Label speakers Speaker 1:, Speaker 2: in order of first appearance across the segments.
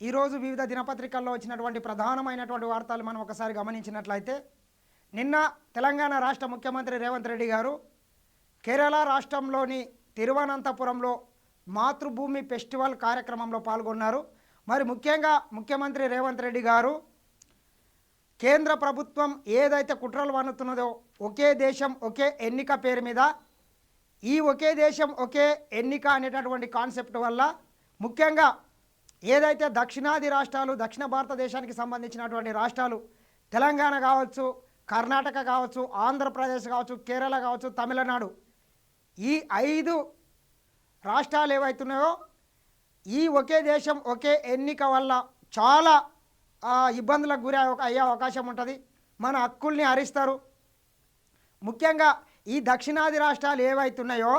Speaker 1: ఈరోజు వివిధ దినపత్రికల్లో వచ్చినటువంటి ప్రధానమైనటువంటి వార్తలు మనం ఒకసారి గమనించినట్లయితే నిన్న తెలంగాణ రాష్ట్ర ముఖ్యమంత్రి రేవంత్ రెడ్డి గారు కేరళ రాష్ట్రంలోని తిరువనంతపురంలో మాతృభూమి ఫెస్టివల్ కార్యక్రమంలో పాల్గొన్నారు. మరి ముఖ్యంగా ముఖ్యమంత్రి రేవంత్ రెడ్డి గారు కేంద్ర ప్రభుత్వం ఏదైతే కుట్రలు వన్నుతున్నదో ఒకే దేశం ఒకే ఎన్నిక పేరు మీద ఈ ఒకే దేశం ఒకే ఎన్నిక అనేటటువంటి కాన్సెప్ట్ వల్ల ముఖ్యంగా ఏదైతే దక్షిణాది రాష్ట్రాలు దక్షిణ భారతదేశానికి సంబంధించినటువంటి రాష్ట్రాలు తెలంగాణ కావచ్చు కర్ణాటక కావచ్చు ఆంధ్రప్రదేశ్ కావచ్చు కేరళ కావచ్చు తమిళనాడు ఈ ఐదు రాష్ట్రాలు ఏవైతున్నాయో ఈ ఒకే దేశం ఒకే ఎన్నిక వల్ల చాలా ఇబ్బందులకు గురి అయ్యే- అయ్యే అవకాశం ఉంటుంది. మన హక్కుల్ని హరిస్తారు. ముఖ్యంగా ఈ దక్షిణాది రాష్ట్రాలు ఏవైతున్నాయో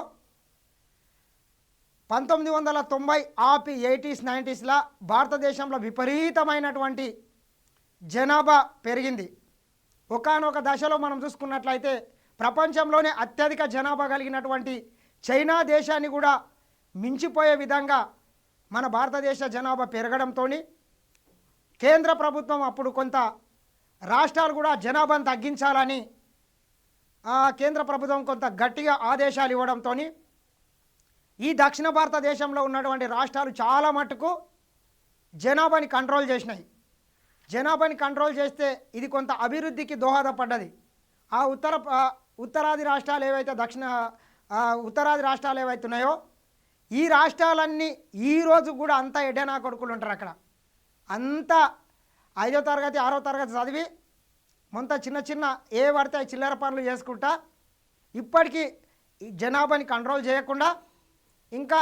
Speaker 1: పంతొమ్మిది వందల తొంభై ఆపి ఎయిటీస్ నైంటీస్లో భారతదేశంలో విపరీతమైనటువంటి జనాభా పెరిగింది. ఒకానొక దశలో మనం చూసుకున్నట్లయితే ప్రపంచంలోనే అత్యధిక జనాభా కలిగినటువంటి చైనా దేశాన్ని కూడా మించిపోయే విధంగా మన భారతదేశ జనాభా పెరగడంతో కేంద్ర ప్రభుత్వం అప్పుడు కొంత రాష్ట్రాలు కూడా జనాభాను తగ్గించాలని కేంద్ర ప్రభుత్వం కొంత గట్టిగా ఆదేశాలు ఇవ్వడంతో ఈ దక్షిణ భారతదేశంలో ఉన్నటువంటి రాష్ట్రాలు చాలా మటుకు జనాభాని కంట్రోల్ చేసినాయి. జనాభాని కంట్రోల్ చేస్తే ఇది కొంత అభివృద్ధికి దోహదపడ్డది. ఆ ఉత్తర ఉత్తరాది రాష్ట్రాలు ఏవైతే దక్షిణ ఉత్తరాది రాష్ట్రాలు ఏవైతే ఉన్నాయో ఈ రాష్ట్రాలన్నీ ఈ రోజు కూడా అంతా ఎడెనా కొడుకులు ఉంటారు అక్కడ. అంతా ఐదో తరగతి ఆరో తరగతి చదివి మొంత చిన్న చిన్న ఏ పడితే ఆ చిల్లర పనులు చేసుకుంటా ఇప్పటికీ జనాభాని కంట్రోల్ చేయకుండా ఇంకా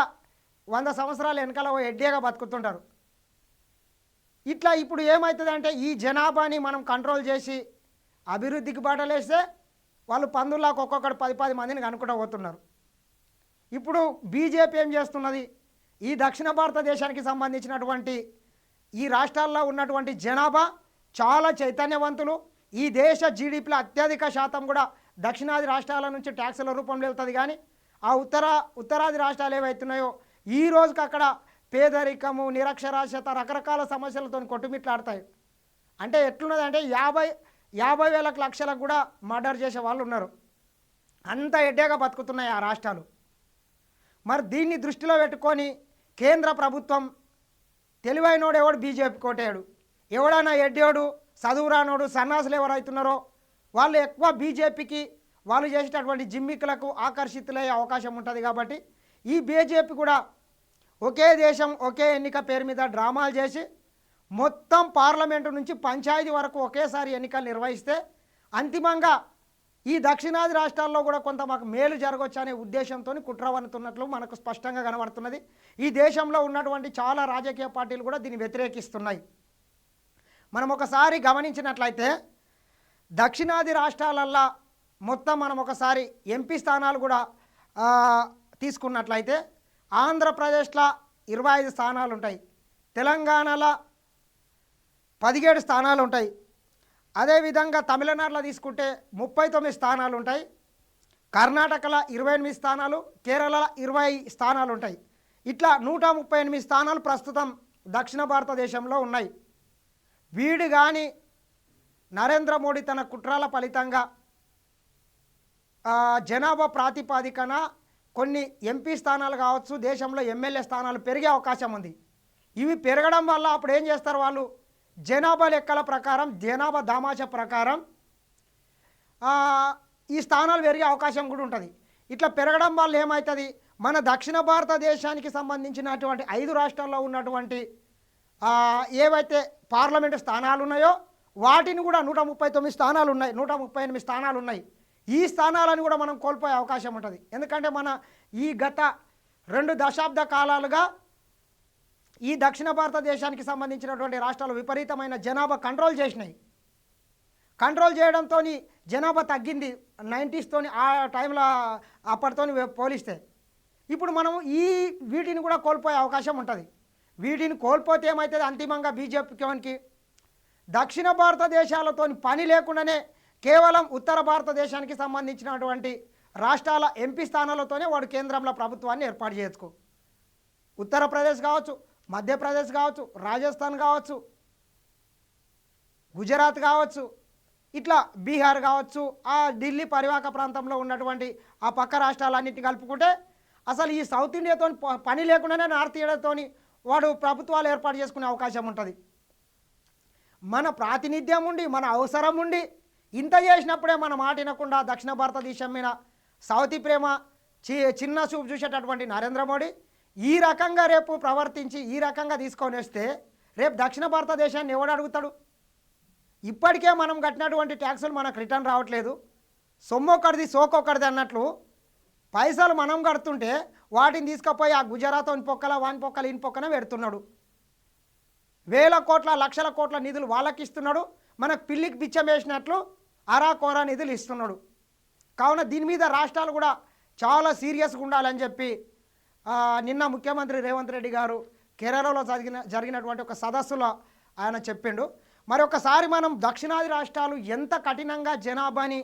Speaker 1: వంద సంవత్సరాల వెనకాల ఓ ఎడ్డీగా బతుకుతుంటారు. ఇట్లా ఇప్పుడు ఏమవుతుందంటే ఈ జనాభాని మనం కంట్రోల్ చేసి అభివృద్ధికి బాటలేస్తే వాళ్ళు పందుల్లాకు ఒక్కొక్కడు పది పది మందిని కనుక్కుంటూ పోతున్నారు. ఇప్పుడు బీజేపీ ఏం చేస్తున్నది? ఈ దక్షిణ భారతదేశానికి సంబంధించినటువంటి ఈ రాష్ట్రాల్లో ఉన్నటువంటి జనాభా చాలా చైతన్యవంతులు. ఈ దేశ జీడిపిలో అత్యధిక శాతం కూడా దక్షిణాది రాష్ట్రాల నుంచి ట్యాక్సుల రూపంలో వెళ్తుంది కానీ ఆ ఉత్తర ఉత్తరాది రాష్ట్రాలు ఏవైతున్నాయో ఈ రోజుకి అక్కడ పేదరికము నిరక్షరాస్యత రకరకాల సమస్యలతో కొట్టుమిట్లాడతాయి. అంటే ఎట్లున్నదంటే యాభై యాభై వేలకు లక్షలకు కూడా మర్డర్ చేసే వాళ్ళు ఉన్నారు. అంత ఎడ్డేగా బతుకుతున్నాయి ఆ రాష్ట్రాలు. మరి దీన్ని దృష్టిలో పెట్టుకొని కేంద్ర ప్రభుత్వం తెలివైనోడు ఎవడు? బీజేపీ కోటేయడు. ఎవడైనా ఎడ్డోడు చదువురానోడు సన్నాసులు ఎవరైతున్నారో వాళ్ళు ఎక్కువ బీజేపీకి వాళ్ళు చేసేటటువంటి జిమ్మికులకు ఆకర్షితులయ్యే అవకాశం ఉంటుంది కాబట్టి ఈ బీజేపీ కూడా ఒకే దేశం ఒకే ఎన్నిక పేరు మీద డ్రామాలు చేసి మొత్తం పార్లమెంటు నుంచి పంచాయతీ వరకు ఒకేసారి ఎన్నికలు నిర్వహిస్తే అంతిమంగా ఈ దక్షిణాది రాష్ట్రాల్లో కూడా కొంత మాకు మేలు జరగవచ్చు అనే ఉద్దేశంతో కుట్రవనుతున్నట్లు మనకు స్పష్టంగా కనబడుతున్నది. ఈ దేశంలో ఉన్నటువంటి చాలా రాజకీయ పార్టీలు కూడా దీన్ని వ్యతిరేకిస్తున్నాయి. మనం ఒకసారి గమనించినట్లయితే దక్షిణాది రాష్ట్రాలల్లో మొత్తం మనం ఒకసారి ఎంపీ స్థానాలు కూడా తీసుకున్నట్లయితే ఆంధ్రప్రదేశ్లో ఇరవై ఐదు స్థానాలు ఉంటాయి తెలంగాణలో పదిహేడు స్థానాలు ఉంటాయి అదేవిధంగా తమిళనాడులో తీసుకుంటే ముప్పై తొమ్మిది స్థానాలు ఉంటాయి కర్ణాటకలో ఇరవై ఎనిమిది స్థానాలు కేరళలో ఇరవై స్థానాలు ఉంటాయి ఇట్లా నూట ముప్పై ఎనిమిది స్థానాలు ప్రస్తుతం దక్షిణ భారతదేశంలో ఉన్నాయి. వీడు కానీ నరేంద్ర మోడీ తన కుట్రాల ఫలితంగా జనాభా ప్రాతిపాదికన కొన్ని ఎంపీ స్థానాలు కావచ్చు దేశంలో ఎమ్మెల్యే స్థానాలు పెరిగే అవకాశం ఉంది. ఇవి పెరగడం వల్ల అప్పుడు ఏం చేస్తారు వాళ్ళు? జనాభా లెక్కల ప్రకారం జనాభా దామాష ప్రకారం ఈ స్థానాలు పెరిగే అవకాశం కూడా ఉంటుంది. ఇట్లా పెరగడం వల్ల ఏమవుతుంది మన దక్షిణ భారతదేశానికి సంబంధించినటువంటి ఐదు రాష్ట్రాల్లో ఉన్నటువంటి ఏవైతే పార్లమెంటు స్థానాలు ఉన్నాయో వాటిని కూడా నూట ముప్పై తొమ్మిది స్థానాలు ఉన్నాయి. నూట ముప్పై ఎనిమిది స్థానాలు ఉన్నాయి. ఈ స్థానాలను కూడా మనం కోల్పోయే అవకాశం ఉంటుంది. ఎందుకంటే మన ఈ గత రెండు దశాబ్ద కాలాలుగా ఈ దక్షిణ భారతదేశానికి సంబంధించినటువంటి రాష్ట్రాలు విపరీతమైన జనాభా కంట్రోల్ చేసినాయి. కంట్రోల్ చేయడంతో జనాభా తగ్గింది. నైంటీస్తోని ఆ టైంలో అప్పటితో పోలిస్తే. ఇప్పుడు మనం ఈ వీటిని కూడా కోల్పోయే అవకాశం ఉంటుంది. వీటిని కోల్పోతే ఏమవుతుంది అంతిమంగా బీజేపీకి దక్షిణ భారతదేశాలతో పని లేకుండానే కేవలం ఉత్తర భారతదేశానికి సంబంధించినటువంటి రాష్ట్రాల ఎంపీ స్థానాలతోనే వాడు కేంద్రంలో ప్రభుత్వాన్ని ఏర్పాటు చేసుకో. ఉత్తరప్రదేశ్ కావచ్చు మధ్యప్రదేశ్ కావచ్చు రాజస్థాన్ కావచ్చు గుజరాత్ కావచ్చు ఇట్లా బీహార్ కావచ్చు ఆ ఢిల్లీ పరివాహక ప్రాంతంలో ఉన్నటువంటి ఆ పక్క రాష్ట్రాలన్నింటినీ కలుపుకుంటే అసలు ఈ సౌత్ ఇండియాతో పని లేకుండానే నార్త్ ఇండియాతో వాడు ప్రభుత్వాలు ఏర్పాటు చేసుకునే అవకాశం ఉంటుంది. మన ప్రాతినిధ్యం ఉండి మన అవసరం ఉండి ఇంత చేసినప్పుడే మన మాట వినకుండా దక్షిణ భారతదేశం మీద సౌతి ప్రేమ చి చిన్న చూపు చూసేటటువంటి నరేంద్ర మోడీ ఈ రకంగా రేపు ప్రవర్తించి ఈ రకంగా తీసుకొని వస్తే రేపు దక్షిణ భారతదేశాన్ని ఎవడు అడుగుతాడు? ఇప్పటికే మనం కట్టినటువంటి ట్యాక్సులు మనకు రిటర్న్ రావట్లేదు. సొమ్ము ఒకటిది సోక్ ఒకటిది అన్నట్లు పైసలు మనం కడుతుంటే వాటిని తీసుకుపోయి ఆ గుజరాత్ ఉని పొక్కల వాని పొక్కల ఇన్ పొక్కన పెడుతున్నాడు. వేల కోట్ల లక్షల కోట్ల నిధులు వాళ్ళకి ఇస్తున్నాడు మనకు పిల్లికి బిచ్చం వేసినట్లు అరాకోరా నిధులు ఇస్తున్నాడు. కావున దీని మీద రాష్ట్రాలు కూడా చాలా సీరియస్గా ఉండాలని చెప్పి నిన్న ముఖ్యమంత్రి రేవంత్ రెడ్డి గారు కేరళలో జరిగిన జరిగినటువంటి ఒక సదస్సులో ఆయన చెప్పిండు. మరి ఒకసారి మనం దక్షిణాది రాష్ట్రాలు ఎంత కఠినంగా జనాభాని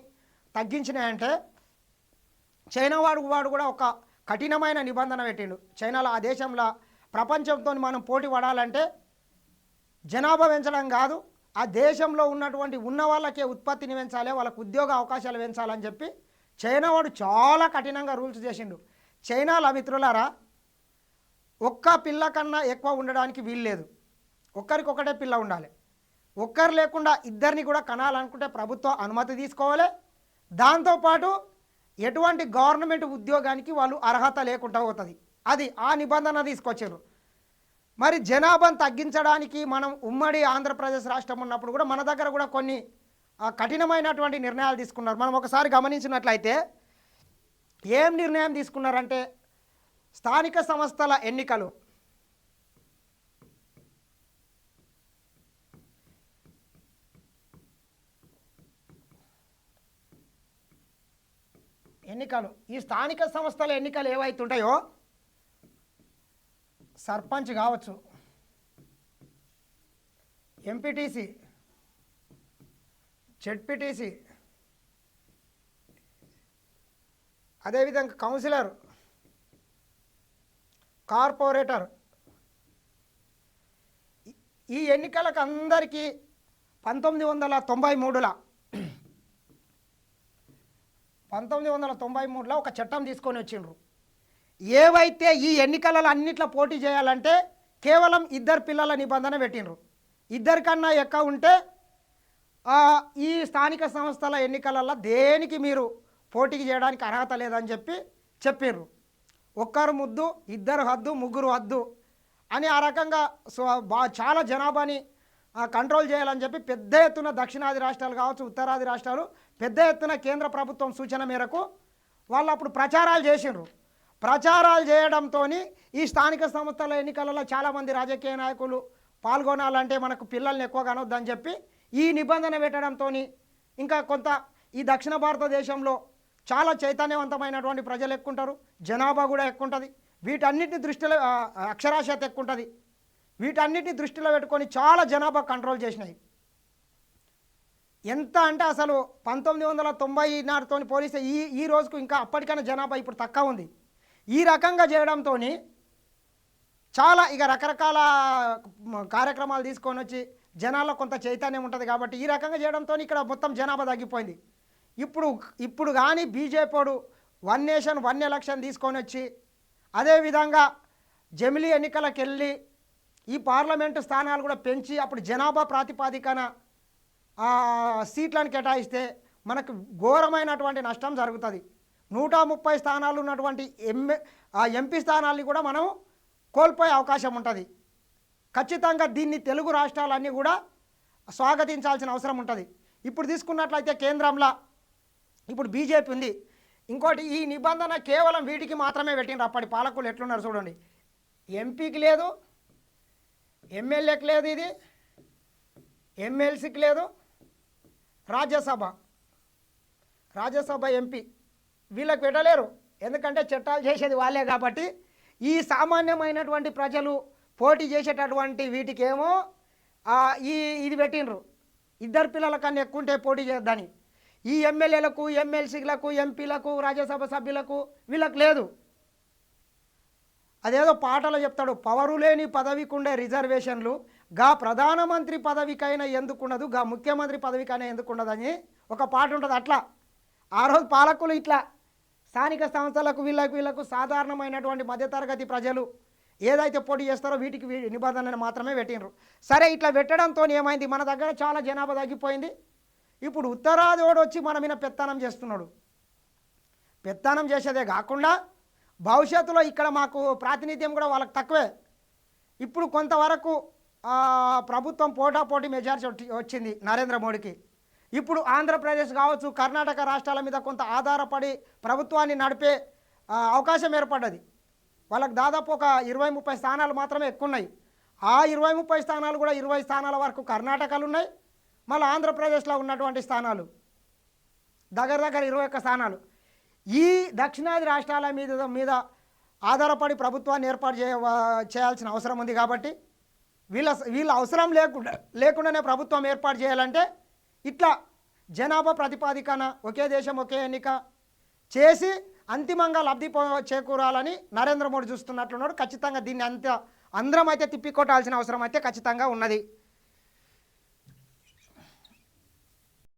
Speaker 1: తగ్గించినాయంటే చైనా వాడు వాడు కూడా ఒక కఠినమైన నిబంధన పెట్టిండు. చైనాలో ఆ దేశంలో ప్రపంచంతో మనం పోటీ పడాలంటే జనాభా పెంచడం కాదు ఆ దేశంలో ఉన్నటువంటి ఉన్న వాళ్ళకే ఉత్పత్తిని పెంచాలి వాళ్ళకు ఉద్యోగ అవకాశాలు పెంచాలని చెప్పి చైనా వాడు చాలా కఠినంగా రూల్స్ చేసిండు. చైనాలో మిత్రులారా ఒక్క పిల్ల కన్నా ఎక్కువ ఉండడానికి వీల్లేదు ఒక్కరికొకటే పిల్ల ఉండాలి. ఒక్కరు లేకుండా ఇద్దరిని కూడా కనాలనుకుంటే ప్రభుత్వం అనుమతి తీసుకోవాలి. దాంతోపాటు ఎటువంటి గవర్నమెంట్ ఉద్యోగానికి వాళ్ళు అర్హత లేకుండా పోతుంది. అది ఆ నిబంధన తీసుకొచ్చారు. మరి జనాభాను తగ్గించడానికి మనం ఉమ్మడి ఆంధ్రప్రదేశ్ రాష్ట్రం ఉన్నప్పుడు కూడా మన దగ్గర కూడా కొన్ని కఠినమైనటువంటి నిర్ణయాలు తీసుకున్నారు. మనం ఒకసారి గమనించినట్లయితే ఏం నిర్ణయం తీసుకున్నారంటే స్థానిక సంస్థల ఎన్నికలు. ఎన్నికలు. ఈ స్థానిక సంస్థల ఎన్నికలు ఏవైతుంటాయో సర్పంచ్ కావచ్చు. ఎంపీటీసీ జెడ్పీటీసీ అదేవిధంగా కౌన్సిలర్ కార్పొరేటర్. ఈ- ఈ ఎన్నికలకు అందరికీ పంతొమ్మిది వందల తొంభై మూడుల పంతొమ్మిది వందల తొంభై మూడులో ఒక చట్టం తీసుకొని వచ్చిండ్రు. ఏవైతే ఈ ఎన్నికలలో అన్నిట్లో పోటీ చేయాలంటే కేవలం ఇద్దరు పిల్లల నిబంధన పెట్టిండ్రు. ఇద్దరికన్నా ఎక్కువ ఉంటే ఈ స్థానిక సంస్థల ఎన్నికలలో దేనికి మీరు పోటీకి చేయడానికి అర్హత లేదని చెప్పి చెప్పిర్రు. ఒక్కరు ముద్దు ఇద్దరు హద్దు ముగ్గురు హద్దు అని ఆ రకంగా సో బా చాలా జనాభాని కంట్రోల్ చేయాలని చెప్పి పెద్ద ఎత్తున దక్షిణాది రాష్ట్రాలు కావచ్చు ఉత్తరాది రాష్ట్రాలు పెద్ద ఎత్తున కేంద్ర ప్రభుత్వం సూచన మేరకు వాళ్ళు అప్పుడు ప్రచారాలు చేసిండ్రు. ప్రచారాలు చేయడంతో ఈ స్థానిక సంస్థల ఎన్నికలలో చాలామంది రాజకీయ నాయకులు పాల్గొనాలంటే మనకు పిల్లల్ని ఎక్కువ కనొద్దని చెప్పి ఈ నిబంధన పెట్టడంతో ఇంకా కొంత ఈ దక్షిణ భారతదేశంలో చాలా చైతన్యవంతమైనటువంటి ప్రజలు ఎక్కుంటారు జనాభా కూడా ఎక్కుంటుంది. వీటన్నిటిని దృష్టిలో అక్షరాస్యత ఎక్కువంటుంది వీటన్నిటిని దృష్టిలో పెట్టుకొని చాలా జనాభా కంట్రోల్ చేసినాయి. ఎంత అంటే అసలు పంతొమ్మిది వందల తొంభై నాటితో పోలిస్తే ఈ ఈ రోజుకు ఇంకా అప్పటికైనా జనాభా ఇప్పుడు తక్కువ ఉంది. ఈ రకంగా చేయడంతో చాలా ఇక రకరకాల కార్యక్రమాలు తీసుకొని వచ్చి జనాల్లో కొంత చైతన్యం ఉంటుంది కాబట్టి ఈ రకంగా చేయడంతో ఇక్కడ మొత్తం జనాభా తగ్గిపోయింది. ఇప్పుడు ఇప్పుడు కానీ బీజేపీడు వన్ నేషన్ వన్ ఎలక్షన్ తీసుకొని వచ్చి అదేవిధంగా జమిలీ ఎన్నికలకు వెళ్ళి ఈ పార్లమెంటు స్థానాలు కూడా పెంచి అప్పుడు జనాభా ప్రాతిపాదికన సీట్లను కేటాయిస్తే మనకు ఘోరమైనటువంటి నష్టం జరుగుతుంది. నూట ముప్పై స్థానాలు ఉన్నటువంటి ఎంఏ ఆ ఎంపీ స్థానాల్ని కూడా మనం కోల్పోయే అవకాశం ఉంటుంది. ఖచ్చితంగా దీన్ని తెలుగు రాష్ట్రాలన్నీ కూడా స్వాగతించాల్సిన అవసరం ఉంటుంది. ఇప్పుడు తీసుకున్నట్లయితే కేంద్రంలో ఇప్పుడు బీజేపీ ఉంది. ఇంకోటి ఈ నిబంధన కేవలం వీటికి మాత్రమే పెట్టిండ్రు. అప్పటి పాలకులు ఎట్లున్నారు చూడండి. ఎంపీకి లేదు ఎమ్మెల్యేకి లేదు ఇది ఎమ్మెల్సీకి లేదు రాజ్యసభ. రాజ్యసభ ఎంపీ. వీళ్ళకి పెట్టలేరు. ఎందుకంటే చట్టాలు చేసేది వాళ్ళే కాబట్టి ఈ సామాన్యమైనటువంటి ప్రజలు పోటీ చేసేటటువంటి వీటికేమో ఈ ఇది పెట్టిండ్రు. ఇద్దరు పిల్లల కన్నా ఎక్కువ ఉంటే పోటీ చేద్దని. ఈ ఎమ్మెల్యేలకు ఎమ్మెల్సీలకు ఎంపీలకు రాజ్యసభ సభ్యులకు వీళ్ళకి లేదు. అదేదో పాటలో చెప్తాడు పవరు లేని పదవికుండే రిజర్వేషన్లు గా ప్రధానమంత్రి పదవికైనా ఎందుకుండదు గా ముఖ్యమంత్రి పదవికైనా ఎందుకుండదని ఒక పాట ఉంటుంది అట్లా. ఆ రోజు పాలకులు ఇట్లా స్థానిక సంస్థలకు వీళ్ళకు వీళ్ళకు సాధారణమైనటువంటి మధ్యతరగతి ప్రజలు ఏదైతే పోటీ చేస్తారో వీటికి వీ- నిబంధనలు మాత్రమే పెట్టినరు సరే ఇట్లా పెట్టడంతో ఏమైంది? మన దగ్గర చాలా జనాభా తగ్గిపోయింది. ఇప్పుడు ఉత్తరాదివాడు వచ్చి మన మీద పెత్తనం చేస్తున్నాడు. పెత్తనం చేసేదే కాకుండా భవిష్యత్తులో ఇక్కడ మాకు ప్రాతినిధ్యం కూడా వాళ్ళకి తక్కువే. ఇప్పుడు కొంతవరకు ప్రభుత్వం పోటాపోటీ మెజార్టీ వచ్చి- వచ్చింది నరేంద్ర మోడీకి. ఇప్పుడు ఆంధ్రప్రదేశ్ కావచ్చు కర్ణాటక రాష్ట్రాల మీద కొంత ఆధారపడి ప్రభుత్వాన్ని నడిపే అవకాశం ఏర్పడ్డది. వాళ్ళకి దాదాపు ఒక ఇరవై ముప్పై స్థానాలు మాత్రమే ఎక్కువ ఉన్నాయి ఆ ఇరవై ముప్పై స్థానాలు కూడా ఇరవై స్థానాల వరకు కర్ణాటకలు ఉన్నాయి. మళ్ళీ ఆంధ్రప్రదేశ్లో ఉన్నటువంటి స్థానాలు దగ్గర దగ్గర ఇరవై ఒక్క స్థానాలు. ఈ దక్షిణాది రాష్ట్రాల మీద మీద ఆధారపడి ప్రభుత్వాన్ని ఏర్పాటు చేయ చేయాల్సిన అవసరం ఉంది కాబట్టి వీళ్ళ వీళ్ళ అవసరం లేకుండా లేకుండానే ప్రభుత్వం ఏర్పాటు చేయాలంటే ఇట్లా జనాభా ప్రతిపాదికన ఒకే దేశం ఒకే ఎన్నిక చేసి అంతిమంగా లబ్ధి చేకూరాలని నరేంద్ర మోడీ చూస్తున్నట్లున్నాడు. ఖచ్చితంగా దీన్ని అంత అందరం అయితే తిప్పికొట్టాల్సిన అవసరం అయితే ఖచ్చితంగా ఉన్నది.